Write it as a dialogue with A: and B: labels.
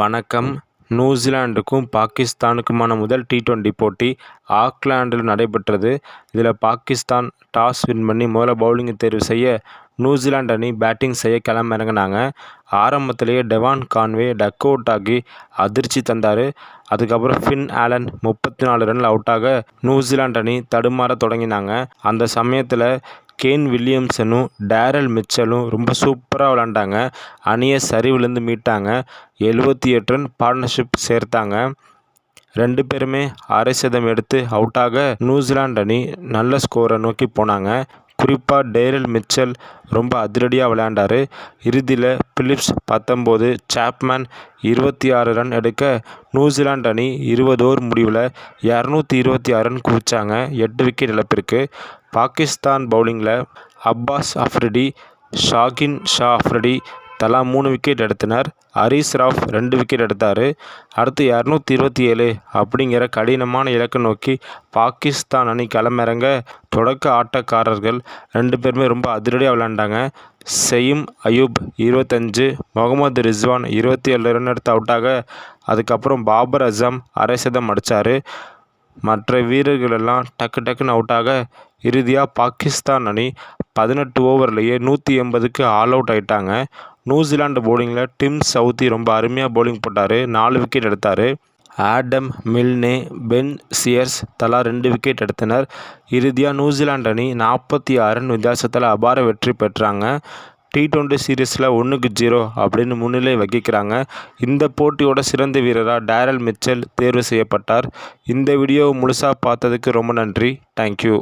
A: வணக்கம் நியூசிலாண்டுக்கும் பாகிஸ்தானுக்குமான முதல் T twenty போட்டி ஆக்லாண்டில் நடைபெற்றது இதில் பாகிஸ்தான் டாஸ் வின் பண்ணி முதல்ல பவுலிங்கை தேர்வு செய்ய நியூசிலாந்து அணி பேட்டிங் செய்ய களமிறங்கினாங்க ஆரம்பத்திலேயே டெவான் கான்வே டக் அவுட் ஆகி அதிர்ச்சி தந்தார் அதுக்கப்புறம் ஃபின் ஆலன் முப்பத்தி நாலு ரன் அவுட்டாக நியூசிலாந்து அணி தடுமாற தொடங்கினாங்க அந்த சமயத்தில் கேன் வில்லியம்சனும் டேரல் மிச்சலும் ரொம்ப சூப்பராக விளாண்டாங்க அணியை சரிவிலேருந்து மீட்டாங்க எழுபத்தி எட்டு ரன் பார்ட்னர்ஷிப் சேர்த்தாங்க ரெண்டு பேருமே அரை சதம் எடுத்து அவுட்டாக நியூசிலாந்து அணி நல்ல ஸ்கோரை நோக்கி போனாங்க குறிப்பாக டேரில் மிச்சல் ரொம்ப அதிரடியாக விளையாண்டார் இறுதியில் பிலிப்ஸ் பத்தொம்போது சாப்மேன் இருபத்தி ஆறு ரன் எடுக்க நியூசிலாந்து அணி இருபது ஓவர் முடிவில் இரநூத்தி இருபத்தி ஆறு ரன் குவிச்சாங்க எட்டு விக்கெட் இழப்பிற்கு பாகிஸ்தான் பவுலிங்கில் அப்பாஸ் அஃப்ரிடி ஷாகின் ஷா அஃப்ரிடி தலா மூணு விக்கெட் எடுத்தனர் ஹரிஸ் ராஃப் ரெண்டு விக்கெட் எடுத்தார் அடுத்து இரநூத்தி இருபத்தி ஏழு அப்படிங்கிற கடினமான இலக்கை நோக்கி பாகிஸ்தான் அணி களமிறங்க தொடக்க ஆட்டக்காரர்கள் ரெண்டு பேருமே ரொம்ப அதிரடியாக விளையாண்டாங்க செய்யும் அயூப் இருபத்தஞ்சு முகமது ரிஸ்வான் இருபத்தி ஏழு ரன் எடுத்து அவுட்டாக அதுக்கப்புறம் பாபர் அசாம் அரை சதம் அடித்தார் மற்ற வீரர்கள் எல்லாம் டக்கு டக்குன்னு அவுட்டாக இறுதியாக பாகிஸ்தான் அணி பதினெட்டு ஓவர்லேயே நூற்றி எண்பதுக்கு ஆல் அவுட் ஆகிட்டாங்க நியூசிலாண்டு போலிங்கில் டிம் சவுத்தி ரொம்ப அருமையாக போலிங் போட்டார் நாலு விக்கெட் எடுத்தார் ஆடம் மில்னே பென் சியர்ஸ் தலா ரெண்டு விக்கெட் எடுத்தனர் இறுதியாக நியூசிலாண்டு அணி நாற்பத்தி ஆறு ரன் வித்தியாசத்தில் அபார வெற்றி பெற்றாங்க டி டுவெண்ட்டி சீரீஸில் ஒன்றுக்கு ஜீரோ அப்படின்னு முன்னிலை வகிக்கிறாங்க இந்த போட்டியோட சிறந்த வீரராக டேரல் மிச்சல் தேர்வு செய்யப்பட்டார் இந்த வீடியோ முழுசாக பார்த்ததுக்கு ரொம்ப நன்றி தேங்க்யூ